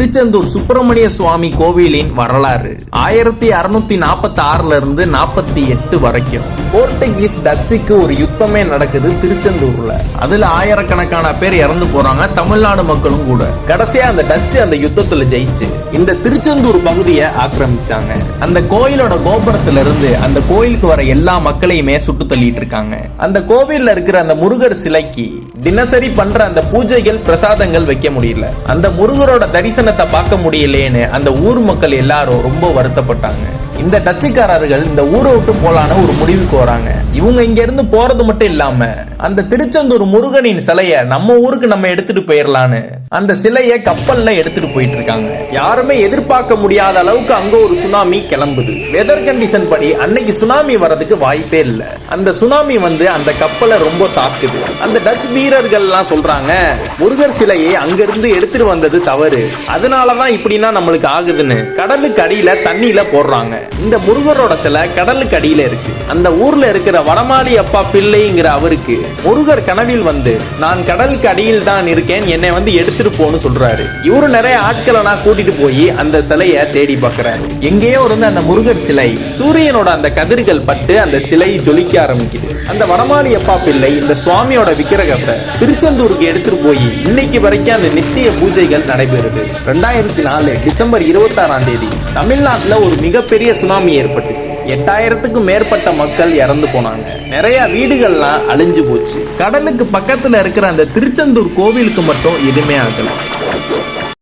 திருச்செந்தூர் சுப்பிரமணிய சுவாமி கோவிலின் வரலாறு. ஆயிரத்தி அறுநூத்தி நாற்பத்தி ஆறுல இருந்து நாற்பத்தி எட்டு வரைக்கும். போர்த்துகீஸ் டச்சுக்கு ஒரு யுத்தமே நடக்குது திருச்செந்தூர்ல. அதுல ஆயிரக்கணக்கான பேர் இறந்து போறாங்க தமிழ்நாடு மக்களும் கூட. கடைசியா அந்த டச்சு அந்த யுத்தத்துல ஜெயிச்சு இந்த திருச்செந்தூர் பகுதியை ஆக்கிரமிச்சாங்க. அந்த கோயிலோட கோபுரத்துல இருந்து அந்த கோயிலுக்கு வர எல்லா மக்களையுமே சுட்டு தள்ளிட்டு இருக்காங்க. அந்த கோவில்ல இருக்கிற அந்த முருகர் சிலைக்கு தினசரி பண்ற அந்த பூஜைகள் பிரசாதங்கள் வைக்க முடியல. அந்த முருகரோட தரிசனத்தை பார்க்க முடியலேன்னு அந்த ஊர் மக்கள் எல்லாரும் ரொம்ப வருத்தப்பட்டாங்க. இந்த டச்சுக்காரர்கள் இந்த ஊரை விட்டு போலான ஒரு முடிவுக்கு வராங்க. இவங்க இங்க இருந்து போறது மட்டும் இல்லாம அந்த திருச்செந்தூர் முருகனின் சிலைய நம்ம ஊருக்கு நம்ம எடுத்துட்டு போயிடலான்னு அந்த சிலையை கப்பல்ல எடுத்துட்டு போயிட்டு இருக்காங்க யாருமே எதிர்பார்க்க முடியாத அளவுக்கு அங்க ஒரு சுனாமி கிளம்புது. வெதர் கண்டிஷன் படி அன்னைக்கு சுனாமி வரதுக்கு வாய்ப்பே இல்லை. அந்த சுனாமி வந்து அந்த கப்பலை ரொம்ப தாக்குது. அந்த டச் வீரர்கள் எல்லாம் சொல்றாங்க முருகர் சிலையை அங்கிருந்து எடுத்துட்டு வந்தது தவறு. அதனாலதான் இப்படின்னா நம்மளுக்கு ஆகுதுன்னு. கடலுக்கு அடியில தண்ணியில போடுறாங்க. இந்த முருகரோட சிலை கடலுக்கு அடியில இருக்கு. அந்த ஊர்ல இருக்கிற வடமாடி அப்பா பிள்ளைங்கிற அவருக்கு முருகர் கனவில் வந்து நான் கடலுக்கு அடியில் தான் இருக்கேன். என்னை வந்து எடுத்து எடுத்துட்டு போன்னு சொல்றாரு. இவரு நிறைய ஆட்களை நான் கூட்டிட்டு போய் அந்த சிலைய தேடி பார்க்கறாரு. எங்கேயோ இருந்து அந்த முருகர் சிலை சூரியனோட அந்த கதிர்கள் பட்டு அந்த சிலை ஜொலிக்க ஆரம்பிக்குது. அந்த வடமாடி அப்பா பிள்ளை இந்த சுவாமியோட விக்கிரகத்தை திருச்செந்தூருக்கு எடுத்துட்டு போய் இன்னைக்கு வரைக்கும் அந்த நித்திய பூஜைகள் நடைபெறுது. ரெண்டாயிரத்தி நாலு டிசம்பர் இருபத்தாறாம் தேதி தமிழ்நாட்டுல ஒரு மிகப்பெரிய சுனாமி ஏற்பட்டுச்சு. எட்டாயிரத்துக்கும் மேற்பட்ட மக்கள் இறந்து போனாங்க. நிறைய வீடுகள்லாம் அழிஞ்சு போச்சு. கடலுக்கு பக்கத்துல இருக்கிற அந்த திருச்செந்தூர் கோவிலுக்கு மட்டும் எதுவுமே ஆகல.